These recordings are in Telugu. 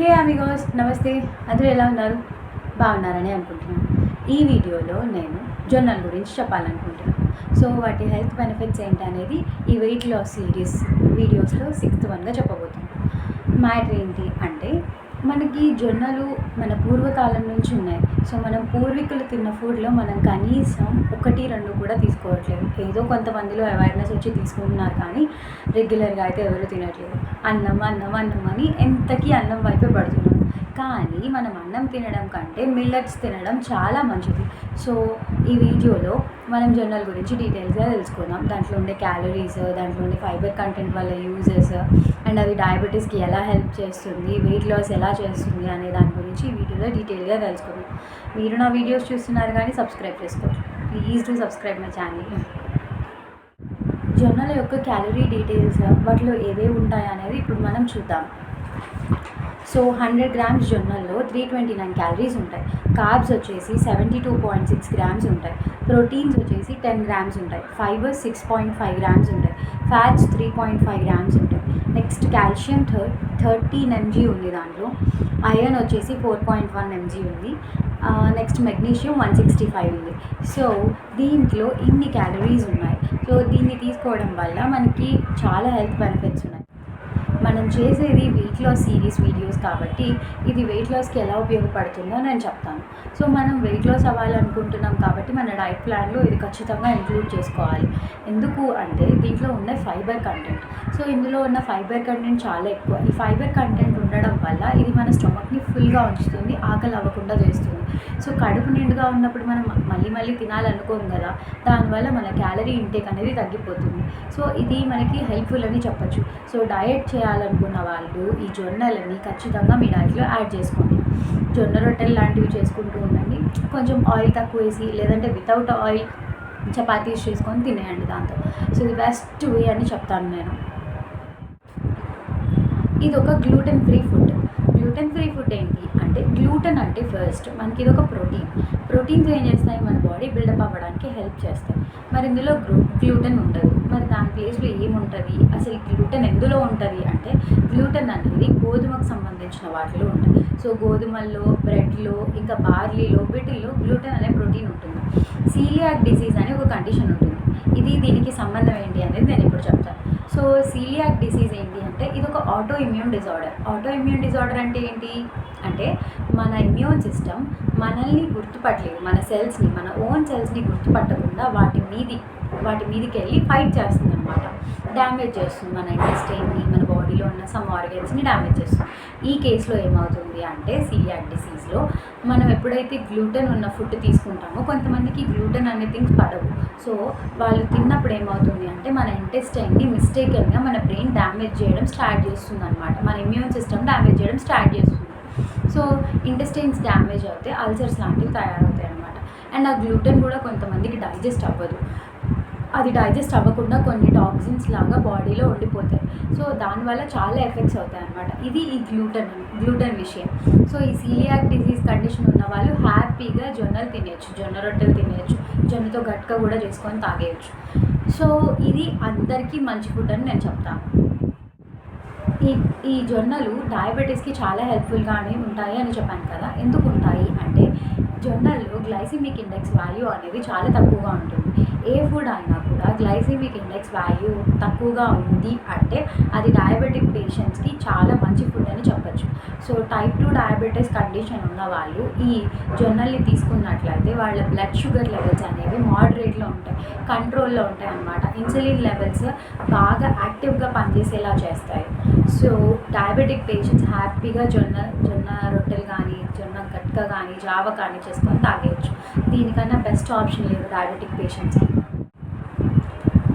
హే అమిగోస్ నమస్తే. అందరూ ఎలా ఉన్నారు? బాగున్నారని అనుకుంటున్నాను. ఈ వీడియోలో నేను జొన్నల గురించి చెప్పాలనుకుంటున్నాను. సో వాటి హెల్త్ బెనిఫిట్స్ ఏంటి అనేది ఈ వెయిట్ లాస్ సిరీస్ వీడియోస్లో సిక్స్త్ వన్గా చెప్పబోతున్నాను. మ్యాటర్ ఏంటి అంటే మనకి జొన్నలు మన పూర్వకాలం నుంచి ఉన్నాయి. సో మనం పూర్వీకులు తిన్న ఫుడ్లో మనం కనీసం ఒకటి రెండు కూడా తీసుకోవట్లేదు. ఏదో కొంతమందిలో అవేర్నెస్ వచ్చి తీసుకుంటున్నారు కానీ రెగ్యులర్గా అయితే ఎవరు తినట్లేదు. అన్నం అన్నం అన్నం అని ఎంతకీ అన్నం వైపే పడుతున్నాం. కానీ మనం అన్నం తినడం కంటే మిల్లెట్స్ తినడం చాలా మంచిది. సో ఈ వీడియోలో మనం జొన్నల గురించి డీటెయిల్స్గా తెలుసుకుందాం. దాంట్లో ఉండే క్యాలరీస్ దాంట్లో ఉండే ఫైబర్ కంటెంట్ వల్ల యూజెస్ అండ్ అది డయాబెటీస్కి ఎలా హెల్ప్ చేస్తుంది వెయిట్ లాస్ ఎలా చేస్తుంది అనే దాని గురించి ఈ వీడియోలో డీటెయిల్గా తెలుసుకుందాం. మీరు నా వీడియోస్ చూస్తున్నారు కానీ సబ్స్క్రైబ్ చేసుకోండి. Please to subscribe my channel జొన్నల యొక్క క్యాలరీ డీటెయిల్స్ వాటిలో ఏవే ఉంటాయి అనేది ఇప్పుడు మనం చూద్దాం. సో హండ్రెడ్ గ్రామ్స్ జొన్నల్లో త్రీ ట్వంటీ నైన్ క్యాలరీస్ ఉంటాయి. కార్బ్స్ వచ్చేసి seventy two point six grams ఉంటాయి. ప్రోటీన్స్ వచ్చేసి టెన్ గ్రామ్స్ ఉంటాయి. Fibres six point five grams ఉంటాయి. Fats three point five grams ఉంటాయి. నెక్స్ట్ కాల్షియం థర్ థర్టీన్ ఎంజీ ఉంది దాంట్లో. ఐరన్ వచ్చేసి ఫోర్ పాయింట్ వన్ ఎంజీ ఉంది. Next magnesium one sixty five ఉంది. సో దీంట్లో ఇన్ని క్యాలరీస్ ఉన్నాయి. సో దీన్ని తీసుకోవడం వల్ల మనకి చాలా హెల్త్ బెనిఫిట్స్ ఉన్నాయి. మనం చేసేది వెయిట్ లాస్ సిరీస్ వీడియోస్ కాబట్టి ఇది వెయిట్ లాస్కి ఎలా ఉపయోగపడుతుందో నేను చెప్తాను. సో మనం వెయిట్ లాస్ అవ్వాలనుకుంటున్నాం కాబట్టి మన డైట్ ప్లాన్లో ఇది ఖచ్చితంగా ఇంక్లూడ్ చేసుకోవాలి. ఎందుకు అంటే దీంట్లో ఉన్న ఫైబర్ కంటెంట్ సో ఇందులో ఉన్న ఫైబర్ కంటెంట్ చాలా ఎక్కువ. ఈ ఫైబర్ కంటెంట్ ఉండడం వల్ల ఇది మన స్టమక్ని ఫుల్గా ఉంచుతుంది ఆకలి అవ్వకుండా చేస్తుంది. సో కడుపు నిండుగా ఉన్నప్పుడు మనం మళ్ళీ మళ్ళీ తినాలనుకోం కదా దానివల్ల మన క్యాలరీ ఇంటేక్ అనేది తగ్గిపోతుంది. సో ఇది మనకి హెల్ప్ఫుల్ అని చెప్పచ్చు. సో డయట్ చేయాలనుకున్న వాళ్ళు ఈ జొన్నలని ఖచ్చితంగా మీ డైట్లో యాడ్ చేసుకోండి. జొన్న రొట్టెలు లాంటివి చేసుకుంటూ ఉండండి. కొంచెం ఆయిల్ తక్కువ వేసి లేదంటే వితౌట్ ఆయిల్ చపాతీస్ చేసుకొని తినేయండి దాంతో. సో ఇది బెస్ట్ వే అని చెప్తాను నేను. ఇది ఒక gluten free food gluten free food ఏంటి? అంటే గ్లూటెన్ అంటే ఫస్ట్ మనకి ఇది ఒక ప్రోటీన్ ప్రోటీన్స్ ఏం చేస్తాయి? మన బాడీ బిల్డప్ అవ్వడానికి హెల్ప్ చేస్తాయి. మరి ఇందులో గ్లూ గ్లూటెన్ ఉండదు మరి దాని ప్లేస్లో ఏముంటుంది? అసలు గ్లూటెన్ ఎందులో ఉంటుంది? అంటే గ్లూటెన్ అనేది గోధుమకు సంబంధించిన వాటిలో ఉంటుంది. సో గోధుమల్లో బ్రెడ్లో ఇంకా బార్లీలో వీటిల్లో గ్లూటెన్ అనే ప్రోటీన్ ఉంటుంది. సీలియాక్ డిసీజ్ అనే ఒక కండిషన్ ఉంటుంది. ఇది దీనికి సంబంధం ఏంటి అనేది నేను ఇప్పుడు చెప్తాను. సో సీలియాక్ డిసీజ్ ఏంటి అంటే ఇది ఒక autoimmune disorder autoimmune disorder అంటే ఏంటి? అంటే మన ఇమ్యూన్ సిస్టమ్ మనల్ని గుర్తుపట్టలేదు. మన సెల్స్ని మన ఓన్ సెల్స్ని గుర్తుపట్టకుండా వాటి మీది వాటి మీదకి వెళ్ళి ఫైట్ చేస్తుంది. డ్యామేజ్ చేస్తుంది మన ఇంటెస్టైన్ని మన బాడీలో ఉన్న సమ్ ఆర్గన్స్ని డ్యామేజ్ చేస్తుంది. ఈ కేసులో ఏమవుతుంది అంటే సీలియాక్ డిసీజ్లో మనం ఎప్పుడైతే గ్లూటెన్ ఉన్న ఫుడ్ తీసుకుంటామో కొంతమందికి గ్లూటెన్ అనే థింగ్స్ పడవు. సో వాళ్ళు తిన్నప్పుడు ఏమవుతుంది అంటే మన ఇంటెస్టైన్ని మిస్టేకన్గా మన బ్రెయిన్ డ్యామేజ్ చేయడం స్టార్ట్ చేస్తుంది అనమాట మన ఇమ్యూన్ సిస్టమ్ డ్యామేజ్ చేయడం స్టార్ట్ చేస్తుంది. సో ఇంటెస్టైన్స్ డ్యామేజ్ అవుతే అల్సర్స్ లాంటివి తయారవుతాయి అనమాట అండ్ ఆ గ్లూటెన్ కూడా కొంతమందికి డైజెస్ట్ అవ్వదు. అది డైజెస్ట్ అవ్వకుండా కొన్ని టాక్సిన్స్ లాగా బాడీలో ఉండిపోతాయి. సో దానివల్ల చాలా ఎఫెక్ట్స్ అవుతాయి అనమాట ఇది ఈ గ్లూటన్ గ్లూటన్ విషయం. సో ఈ సీలియాక్ డిసీజ్ కండిషన్ ఉన్న వాళ్ళు హ్యాపీగా జొన్నలు తినేయచ్చు జొన్న రొట్టెలు తినేయచ్చు జొన్నతో గట్క కూడా చేసుకొని తాగేయచ్చు. సో ఇది అందరికీ మంచి ఫుడ్ అని నేను చెప్తాను. ఈ ఈ జొన్నలు డయాబెటీస్కి చాలా హెల్ప్ఫుల్గానే ఉంటాయి అని చెప్పాను కదా. ఎందుకు ఉంటాయి అంటే జొన్నల్లో గ్లైసిమిక్ ఇండెక్స్ వాల్యూ అనేది చాలా తక్కువగా ఉంటుంది. ఏ ఫుడ్ అయినా కూడా గ్లైసిమిక్ ఇండెక్స్ వాల్యూ తక్కువగా ఉంది అంటే అది డయాబెటిక్ పేషెంట్స్కి చాలా మంచి food so type two diabetes condition ఉన్న వాళ్ళు ఈ జొన్నల్ని తీసుకున్నట్లయితే వాళ్ళ బ్లడ్ షుగర్ లెవెల్స్ అనేవి మోడరేట్లో ఉంటాయి కంట్రోల్లో ఉంటాయి అన్నమాట. ఇన్సులిన్ లెవెల్స్ బాగా యాక్టివ్గా పనిచేసేలా చేస్తాయి. సో డయాబెటిక్ పేషెంట్స్ హ్యాపీగా జొన్న జొన్న రొట్టెలు కానీ జొన్న గట్క కానీ జావ కానీ చేసుకొని తాగేయచ్చు. దీనికన్నా బెస్ట్ ఆప్షన్ లేదు డయాబెటిక్ పేషెంట్స్కి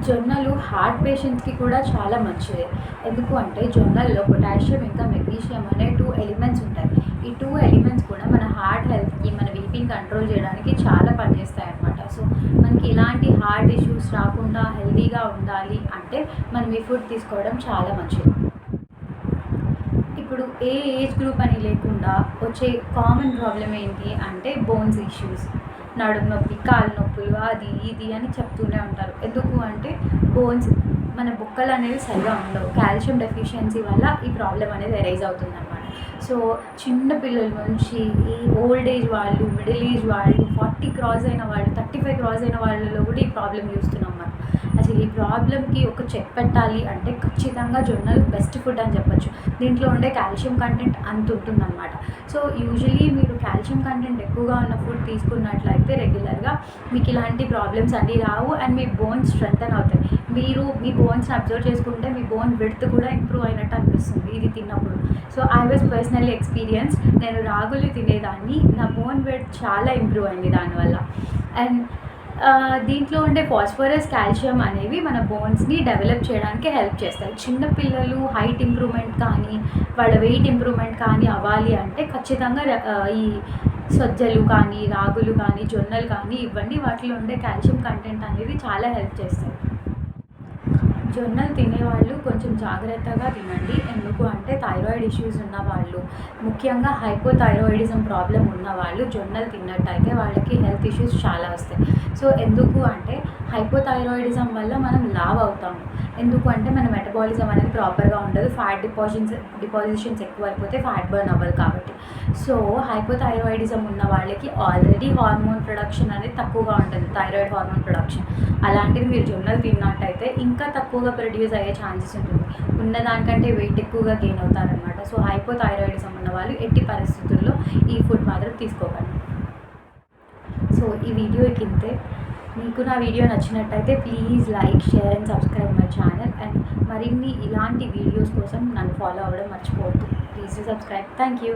జొన్నలు హార్ట్ పేషెంట్స్కి కూడా చాలా మంచిది. ఎందుకు అంటే జొన్నల్లో పొటాషియం ఇంకా మెగ్నీషియం అనే టూ ఎలిమెంట్స్ ఉంటాయి. ఈ టూ ఎలిమెంట్స్ కూడా మన హార్ట్ హెల్త్కి మన బీపీని కంట్రోల్ చేయడానికి చాలా పనిచేస్తాయి అన్నమాట సో మనకి ఎలాంటి హార్ట్ ఇష్యూస్ రాకుండా హెల్తీగా ఉండాలి అంటే మనం ఈ ఫుడ్ తీసుకోవడం చాలా మంచిది. ఇప్పుడు ఏ ఏజ్ గ్రూప్ అని లేకుండా వచ్చే కామన్ ప్రాబ్లం ఏంటి అంటే బోన్స్ ఇష్యూస్ నడుము నొప్పి కాలు నొప్పులు అది ఇది అని చెప్తూనే ఉంటారు. ఎందుకు అంటే బోన్స్ మన బొక్కలు అనేవి సరిగా ఉండవు. కాల్షియం డెఫిషియన్సీ వల్ల ఈ ప్రాబ్లం అనేది ఎరైజ్ అవుతుంది అనమాట సో చిన్న పిల్లల నుంచి ఈ ఓల్డ్ ఏజ్ వాళ్ళు మిడిల్ ఏజ్ వాళ్ళు ఫార్టీ క్రాస్ అయిన వాళ్ళు థర్టీ ఫైవ్ క్రాస్ అయిన వాళ్ళలో కూడా ఈ ప్రాబ్లం చూస్తున్నాం మనం. అసలు ఈ ప్రాబ్లమ్కి ఒక చెక్ పెట్టాలి అంటే ఖచ్చితంగా జొన్నలు బెస్ట్ ఫుడ్ అని చెప్పొచ్చు. దీంట్లో ఉండే కాల్షియం కంటెంట్ అంత ఉంటుందన్నమాట. సో యూజువలీ మీరు కాల్షియం కంటెంట్ ఎక్కువగా ఉన్న ఫుడ్ తీసుకున్నట్లయితే రెగ్యులర్గా మీకు ఇలాంటి ప్రాబ్లమ్స్ అన్నీ రావు అండ్ మీ బోన్స్ స్ట్రెంగ్తన్ అవుతాయి. మీరు మీ బోన్స్ని అబ్జర్వ్ చేసుకుంటే మీ బోన్ విడ్త్ కూడా ఇంప్రూవ్ అయినట్టు అనిపిస్తుంది ఇది తిన్నప్పుడు. So I was personally experience నేను రాగులు తినేదాన్ని. నా బోన్ వెయిట్ చాలా ఇంప్రూవ్ అయింది దానివల్ల. అండ్ దీంట్లో ఉండే ఫాస్ఫరస్ కాల్షియం అనేవి మన బోన్స్ని డెవలప్ చేయడానికి హెల్ప్ చేస్తాయి. చిన్న పిల్లలు హైట్ ఇంప్రూవ్మెంట్ కానీ వాళ్ళ వెయిట్ ఇంప్రూవ్మెంట్ కానీ అవ్వాలి అంటే ఖచ్చితంగా ఈ సజ్జలు కానీ రాగులు కానీ జొన్నలు కానీ ఇవన్నీ వాటిలో ఉండే కాల్షియం కంటెంట్ అనేది చాలా హెల్ప్ చేస్తాయి. జొన్నలు తినేవాళ్ళు కొంచెం జాగ్రత్తగా తినండి. ఎందుకు అంటే థైరాయిడ్ ఇష్యూస్ ఉన్న వాళ్ళు ముఖ్యంగా హైపోథైరాయిడిజం ప్రాబ్లం ఉన్న వాళ్ళు జొన్నలు తిన్నట్టయితే వాళ్ళకి హెల్త్ ఇష్యూస్ చాలా వస్తాయి. సో ఎందుకు అంటే హైపోథైరాయిడిజం వల్ల మనం లావ్ అవుతాము. ఎందుకు అంటే మన మెటబాలిజం అనేది ప్రాపర్గా ఉండదు. ఫ్యాట్ డిపాజిషన్స్ డిపాజిషన్స్ ఎక్కువ అయిపోతే ఫ్యాట్ బర్న్ అవ్వదు కాబట్టి. సో హైపోథైరాయిడిజం ఉన్న వాళ్ళకి ఆల్రెడీ హార్మోన్ ప్రొడక్షన్ అనేది తక్కువగా ఉంటుంది థైరాయిడ్ హార్మోన్ ప్రొడక్షన్ అలాంటిది మీరు జొన్నలు తిన్నట్టయితే ఇంకా తక్కువగా ప్రొడ్యూస్ అయ్యే ఛాన్సెస్ ఉంటుంది. ఉన్న దానికంటే వెయిట్ ఎక్కువగా గెయిన్ అవుతారనమాట సో హైపోథైరాయిడిజం ఉన్న వాళ్ళు ఎట్టి పరిస్థితుల్లో ఈ ఫుడ్ మాత్రం తీసుకోకండి. సో ఈ వీడియోకి ఇంతే మీకు నా వీడియో నచ్చినట్టయితే please like share and subscribe my channel and మరిన్ని ఇలాంటి వీడియోస్ కోసం నన్ను ఫాలో అవ్వడం మర్చిపోవద్దు. Please subscribe thank you